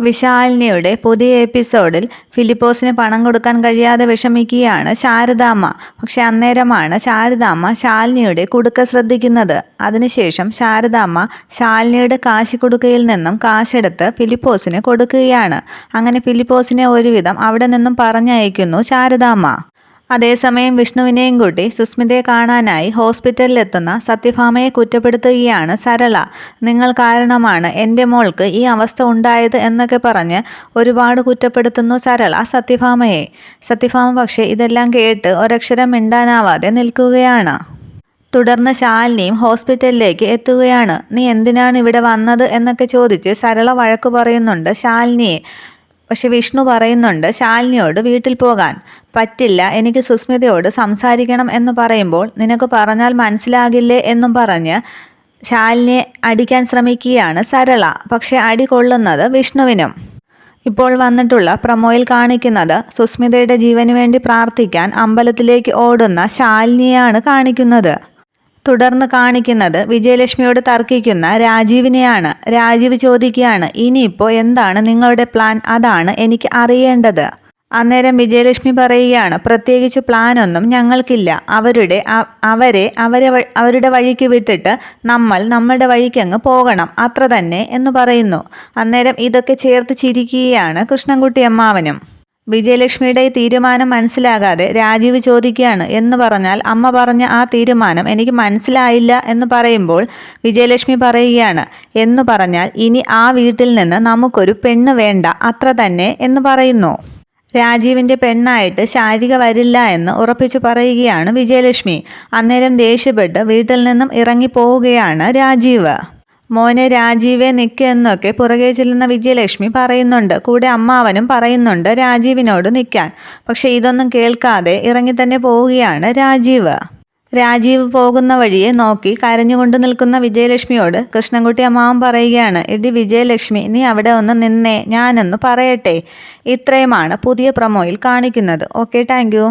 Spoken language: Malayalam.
വിശാലിനിയുടെ പുതിയ എപ്പിസോഡിൽ ഫിലിപ്പോസിന് പണം കൊടുക്കാൻ കഴിയാതെ വിഷമിക്കുകയാണ് ശാരദാമ്മ. പക്ഷെ അന്നേരമാണ് ശാരദാമ്മ ശാലിനിയുടെ കുടുക്ക ശ്രദ്ധിക്കുന്നത്. അതിനുശേഷം ശാരദാമ്മ ശാലിനിയുടെ കാശി കുടുക്കയിൽ നിന്നും കാശെടുത്ത് ഫിലിപ്പോസിന് കൊടുക്കുകയാണ്. അങ്ങനെ ഫിലിപ്പോസിനെ ഒരുവിധം അവിടെ നിന്നും പറഞ്ഞയക്കുന്നു ശാരദാമ്മ. അതേസമയം വിഷ്ണുവിനെയും കൂട്ടി സുസ്മിതയെ കാണാനായി ഹോസ്പിറ്റലിലെത്തുന്ന സത്യഭാമയെ കുറ്റപ്പെടുത്തുകയാണ് സരള. നിങ്ങൾ കാരണമാണ് എന്റെ മോൾക്ക് ഈ അവസ്ഥ ഉണ്ടായത് എന്നൊക്കെ പറഞ്ഞ് ഒരുപാട് കുറ്റപ്പെടുത്തുന്നു സരള സത്യഭാമയെ. സത്യഭാമ പക്ഷേ ഇതെല്ലാം കേട്ട് ഒരക്ഷരം മിണ്ടാനാവാതെ നിൽക്കുകയാണ്. തുടർന്ന് ശാലിനിയും ഹോസ്പിറ്റലിലേക്ക് എത്തുകയാണ്. നീ എന്തിനാണ് ഇവിടെ വന്നത്? എന്നൊക്കെ ചോദിച്ച് സരള വഴക്ക് പറയുന്നുണ്ട് ശാലിനിയെ. പക്ഷെ വിഷ്ണു പറയുന്നുണ്ട് ശാലിനിയോട് വീട്ടിൽ പോകാൻ പറ്റില്ല. എനിക്ക് സുസ്മിതയോട് സംസാരിക്കണം എന്ന് പറയുമ്പോൾ നിനക്ക് പറഞ്ഞാൽ മനസ്സിലാകില്ലേ എന്നും പറഞ്ഞ് ശാലിനിയെ അടിക്കാൻ ശ്രമിക്കുകയാണ് സരള. പക്ഷെ അടി കൊള്ളുന്നത് വിഷ്ണുവിനും. ഇപ്പോൾ വന്നിട്ടുള്ള പ്രമോയിൽ കാണിക്കുന്നത് സുസ്മിതയുടെ ജീവന് വേണ്ടി പ്രാർത്ഥിക്കാൻ അമ്പലത്തിലേക്ക് ഓടുന്ന ശാലിനിയാണ് കാണിക്കുന്നത്. തുടർന്ന് കാണിക്കുന്നത് വിജയലക്ഷ്മിയോട് തർക്കിക്കുന്ന രാജീവിനെയാണ്. രാജീവ് ചോദിക്കുകയാണ് ഇനിയിപ്പോൾ എന്താണ് നിങ്ങളുടെ പ്ലാൻ? അതാണ് എനിക്ക് അറിയേണ്ടത്. അന്നേരം വിജയലക്ഷ്മി പറയുകയാണ് പ്രത്യേകിച്ച് പ്ലാനൊന്നും ഞങ്ങൾക്കില്ല. അവരുടെ അവരെ അവരെ അവരുടെ വഴിക്ക് വിട്ടിട്ട് നമ്മൾ നമ്മളുടെ വഴിക്കങ്ങ് പോകണം. അത്ര തന്നെ എന്ന് പറയുന്നു. അന്നേരം ഇതൊക്കെ ചേർത്ത് ചിരിക്കുകയാണ് കൃഷ്ണൻകുട്ടി അമ്മാവനും. വിജയലക്ഷ്മിയുടെ ഈ തീരുമാനം മനസ്സിലാകാതെ രാജീവ് ചോദിക്കുകയാണ് എന്ന് പറഞ്ഞാൽ അമ്മ പറഞ്ഞ ആ തീരുമാനം എനിക്ക് മനസ്സിലായില്ല എന്ന് പറയുമ്പോൾ വിജയലക്ഷ്മി പറയുകയാണ് എന്ന് പറഞ്ഞാൽ ഇനി ആ വീട്ടിൽ നിന്ന് നമുക്കൊരു പെണ്ണ് വേണ്ട അത്ര തന്നെ എന്ന് പറയുന്നു. രാജീവിന്റെ പെണ്ണായിട്ട് ശാരിക വരില്ല എന്ന് ഉറപ്പിച്ചു പറയുകയാണ് വിജയലക്ഷ്മി. അന്നേരം ദേഷ്യപ്പെട്ട് വീട്ടിൽ നിന്നും ഇറങ്ങിപ്പോവുകയാണ് രാജീവ്. മോനെ രാജീവേ നിൽക്ക് എന്നൊക്കെ പുറകെ ചെല്ലുന്ന വിജയലക്ഷ്മി പറയുന്നുണ്ട്. കൂടെ അമ്മാവനും പറയുന്നുണ്ട് രാജീവിനോട് നിൽക്കാൻ പക്ഷെ ഇതൊന്നും കേൾക്കാതെ ഇറങ്ങി തന്നെ പോവുകയാണ് രാജീവ്. രാജീവ് പോകുന്ന വഴിയെ നോക്കി കരഞ്ഞുകൊണ്ട് നിൽക്കുന്ന വിജയലക്ഷ്മിയോട് കൃഷ്ണൻകുട്ടി അമ്മാവൻ പറയുകയാണ് ഇടി വിജയലക്ഷ്മി നീ അവിടെ ഒന്ന് നിന്നേ ഞാനൊന്ന് പറയട്ടെ. ഇത്രയുമാണ് പുതിയ പ്രൊമോയിൽ കാണിക്കുന്നത്. Okay thank